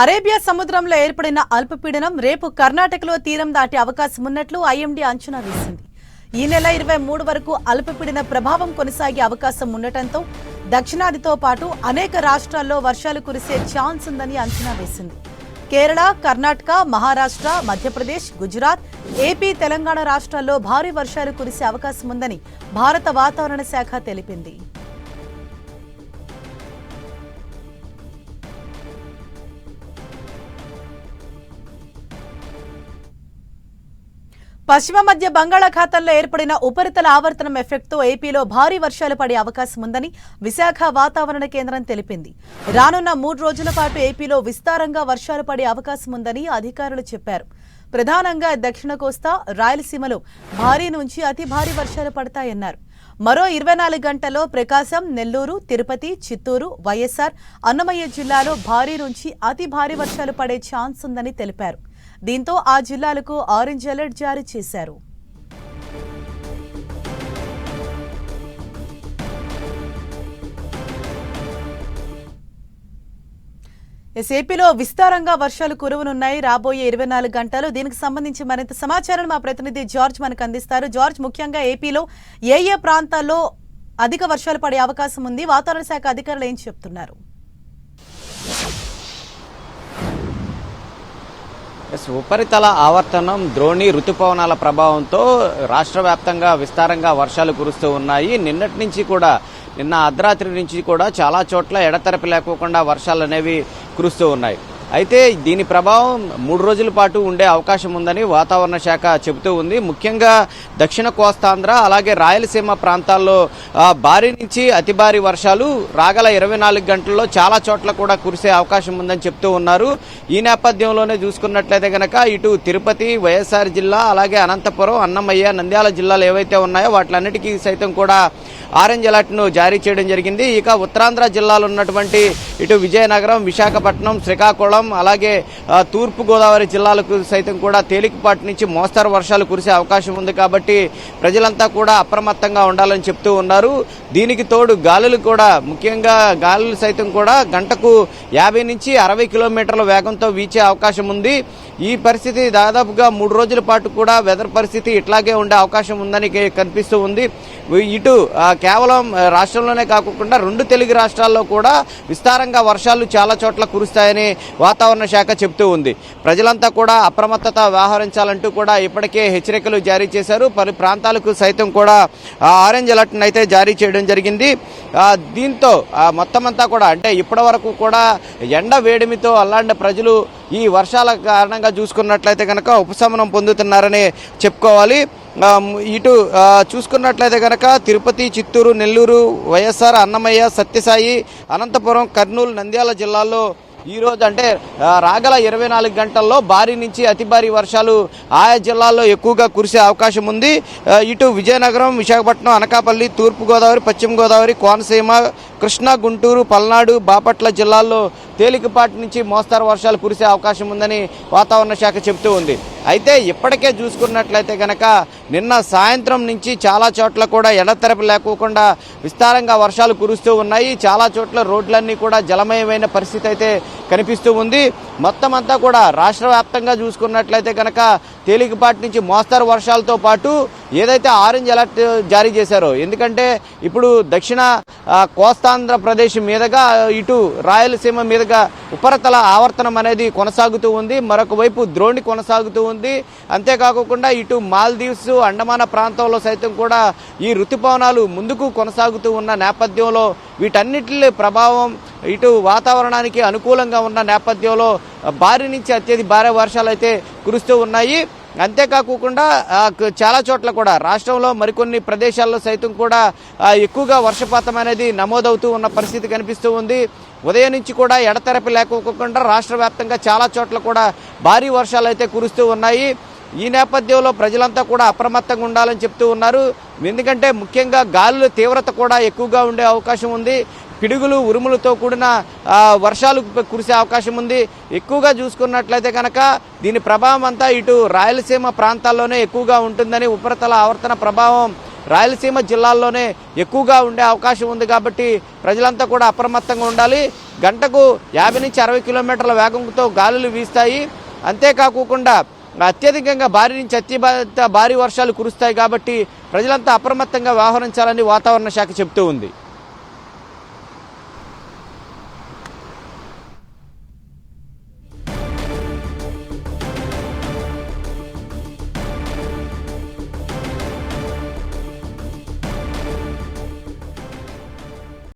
Arabia సముద్రంలో ఏర్పడిన అల్పపీడనం రేపు కర్ణాటకలో తీరం దాటే అవకాశం ఉన్నట్లు ఐఎండీ అంచనా వేసింది. ఈ నెల ఇరవై మూడు వరకు అల్పపీడన ప్రభావం కొనసాగే అవకాశం ఉండటంతో దక్షిణాదితో పాటు అనేక రాష్ట్రాల్లో వర్షాలు కురిసే ఛాన్స్ ఉందని అంచనా వేసింది. కేరళ కర్ణాటక మహారాష్ట్ర మధ్యప్రదేశ్ గుజరాత్ ఏపీ తెలంగాణ రాష్ట్రాల్లో భారీ వర్షాలు కురిసే అవకాశం ఉందని భారత వాతావరణ శాఖ తెలిపింది. పశ్చిమ మధ్య బంగాళాఖాతంలో ఏర్పడిన ఉపరితల ఆవర్తనం ఎఫెక్ట్తో ఏపీలో భారీ వర్షాలు పడే అవకాశం ఉందని విశాఖ వాతావరణ కేంద్రం తెలిపింది. రానున్న మూడు రోజుల పాటు ఏపీలో విస్తారంగా వర్షాలు పడే అవకాశం ఉందని అధికారులు చెప్పారు. ప్రధానంగా దక్షిణ కోస్తా రాయలసీమలో భారీ నుంచి అతి భారీ వర్షాలు పడతాయన్నారు. మరో ఇరవై నాలుగు గంటల్లో ప్రకాశం నెల్లూరు తిరుపతి చిత్తూరు వైఎస్ఆర్ అన్నమయ్య జిల్లాలో భారీ నుంచి అతి భారీ వర్షాలు పడే ఛాన్స్ ఉందని తెలిపారు. దీంతో ఆ జిల్లాలకు ఆరెంజ్ అలర్ట్ జారీ చేశారు. ఎస్ ఏపీలో విస్తారంగా వర్షాలు కురవనున్నాయి. రాబోయే ఇరవై నాలుగు గంటలు దీనికి సంబంధించి మరింత సమాచారం మా ప్రతినిధి జార్జ్ మనకు అందిస్తారు. జార్జ్ ముఖ్యంగా ఏపీలో ఏ ఏ ప్రాంతాల్లో అధిక వర్షాలు పడే అవకాశం ఉంది? వాతావరణ శాఖ అధికారులు ఏం చెప్తున్నారు? ఉపరితల ఆవర్తనం ద్రోణి రుతుపవనాల ప్రభావంతో రాష్ట్ర వ్యాప్తంగా విస్తారంగా వర్షాలు కురుస్తూ ఉన్నాయి. నిన్నటి నుంచి కూడా నిన్న అర్ధరాత్రి నుంచి కూడా చాలా చోట్ల ఎడతెరపి లేకోకుండా వర్షాలు అనేవి కురుస్తూ ఉన్నాయి. అయితే దీని ప్రభావం మూడు రోజుల పాటు ఉండే అవకాశం ఉందని వాతావరణ శాఖ చెబుతూ ఉంది. ముఖ్యంగా దక్షిణ కోస్తాంధ్ర అలాగే రాయలసీమ ప్రాంతాల్లో భారీ నుంచి అతి భారీ వర్షాలు రాగల ఇరవై నాలుగు గంటల్లో చాలా చోట్ల కూడా కురిసే అవకాశం ఉందని చెప్తూ ఉన్నారు. ఈ నేపథ్యంలోనే చూసుకున్నట్లయితే గనక ఇటు తిరుపతి వైఎస్ఆర్ జిల్లా అలాగే అనంతపురం అన్నమయ్య నంద్యాల జిల్లాలు ఏవైతే ఉన్నాయో వాటిలన్నిటికీ సైతం కూడా ఆరెంజ్ అలర్ట్ను జారీ చేయడం జరిగింది. ఇక ఉత్తరాంధ్ర జిల్లాలో ఉన్నటువంటి ఇటు విజయనగరం విశాఖపట్నం శ్రీకాకుళం అలాగే తూర్పు గోదావరి జిల్లాలకు సైతం కూడా తేలికపాటి నుంచి మోస్తరు వర్షాలు కురిసే అవకాశం ఉంది కాబట్టి ప్రజలంతా కూడా అప్రమత్తంగా ఉండాలని చెప్తూ ఉన్నారు. దీనికి తోడు గాలులు కూడా ముఖ్యంగా గాలులు సైతం కూడా గంటకు యాభై నుంచి అరవై కిలోమీటర్ల వేగంతో వీచే అవకాశం ఉంది. ఈ పరిస్థితి దాదాపుగా మూడు రోజుల పాటు కూడా వెదర్ పరిస్థితి ఇట్లాగే ఉండే అవకాశం ఉందని కనిపిస్తూ ఉంది. ఇటు కేవలం రాష్ట్రంలోనే కాకుండా రెండు తెలుగు రాష్ట్రాల్లో కూడా విస్తారంగా వర్షాలు చాలా చోట్ల కురుస్తాయని వాతావరణ శాఖ చెబుతూ ఉంది. ప్రజలంతా కూడా అప్రమత్తత వ్యవహరించాలంటూ కూడా ఇప్పటికే హెచ్చరికలు జారీ చేశారు. పలు ప్రాంతాలకు సైతం కూడా ఆరెంజ్ అలర్ట్ అయితే జారీ చేయడం జరిగింది. దీంతో మొత్తం అంతా కూడా అంటే ఇప్పటి వరకు కూడా ఎండ వేడిమితో అల్లాంటి ప్రజలు ఈ వర్షాల కారణంగా చూసుకున్నట్లయితే కనుక ఉపశమనం పొందుతున్నారని చెప్పుకోవాలి. ఇటు చూసుకున్నట్లయితే కనుక తిరుపతి చిత్తూరు నెల్లూరు వైఎస్ఆర్ అన్నమయ్య సత్యసాయి అనంతపురం కర్నూలు నంద్యాల జిల్లాల్లో ఈ రోజు అంటే రాగల ఇరవై నాలుగు గంటల్లో భారీ నుంచి అతి భారీ వర్షాలు ఆయా జిల్లాల్లో ఎక్కువగా కురిసే అవకాశం ఉంది. ఇటు విజయనగరం విశాఖపట్నం అనకాపల్లి తూర్పుగోదావరి పశ్చిమ గోదావరి కోనసీమ కృష్ణా గుంటూరు పల్నాడు బాపట్ల జిల్లాల్లో తేలికపాటి నుంచి మోస్తారు వర్షాలు కురిసే అవకాశం ఉందని వాతావరణ శాఖ చెబుతూ ఉంది. అయితే ఇప్పటికే చూసుకున్నట్లయితే కనుక నిన్న సాయంత్రం నుంచి చాలా చోట్ల కూడా ఎడతెరపి లేకోకుండా విస్తారంగా వర్షాలు కురుస్తూ ఉన్నాయి. చాలా చోట్ల రోడ్లన్నీ కూడా జలమయమైన పరిస్థితి అయితే కనిపిస్తూ ఉంది. మొత్తం అంతా కూడా రాష్ట్ర వ్యాప్తంగా చూసుకున్నట్లయితే కనుక తేలికపాటి నుంచి మోస్తరు వర్షాలతో పాటు ఏదైతే ఆరెంజ్ అలర్ట్ జారీ చేశారో ఎందుకంటే ఇప్పుడు దక్షిణ కోస్తాంధ్రప్రదేశ్ మీదుగా ఇటు రాయలసీమ మీదుగా ఉపరితల ఆవర్తనం అనేది కొనసాగుతూ ఉంది మరొక వైపు ద్రోణి కొనసాగుతూ ఉంది. అంతేకాకుండా ఇటు మాల్దీవ్స్ అండమాన ప్రాంతంలో సైతం కూడా ఈ ఋతుపవనాలు ముందుకు కొనసాగుతూ ఉన్న నేపథ్యంలో వీటన్నిటి ప్రభావం ఇటు వాతావరణానికి అనుకూలంగా ఉన్న నేపథ్యంలో భారీ నుంచి అత్యధిక భారీ వర్షాలు అయితే కురుస్తూ ఉన్నాయి. అంతేకాకుండా చాలా చోట్ల కూడా రాష్ట్రంలో మరికొన్ని ప్రదేశాల్లో సైతం కూడా ఎక్కువగా వర్షపాతం అనేది నమోదవుతూ ఉన్న పరిస్థితి కనిపిస్తూ ఉంది. ఉదయం నుంచి కూడా ఎడతెరపి లేకోకుండా రాష్ట్ర వ్యాప్తంగా చాలా చోట్ల కూడా భారీ వర్షాలు అయితే కురుస్తూ ఉన్నాయి. ఈ నేపథ్యంలో ప్రజలంతా కూడా అప్రమత్తంగా ఉండాలని చెప్తూ ఉన్నారు. ఎందుకంటే ముఖ్యంగా గాలుల తీవ్రత కూడా ఎక్కువగా ఉండే అవకాశం ఉంది. పిడుగులు ఉరుములతో కూడిన వర్షాలు కురిసే అవకాశం ఉంది. ఎక్కువగా చూసుకున్నట్లయితే కనుక దీని ప్రభావం అంతా ఇటు రాయలసీమ ప్రాంతాల్లోనే ఎక్కువగా ఉంటుందని ఉపరితల ఆవర్తన ప్రభావం రాయలసీమ జిల్లాల్లోనే ఎక్కువగా ఉండే అవకాశం ఉంది కాబట్టి ప్రజలంతా కూడా అప్రమత్తంగా ఉండాలి. గంటకు యాభై నుంచి అరవై కిలోమీటర్ల వేగంతో గాలులు వీస్తాయి. అంతేకాకుండా అత్యధికంగా భారీ నుంచి అతి భారీ వర్షాలు కురుస్తాయి కాబట్టి ప్రజలంతా అప్రమత్తంగా వ్యవహరించాలని వాతావరణ శాఖ చెబుతూ ఉంది.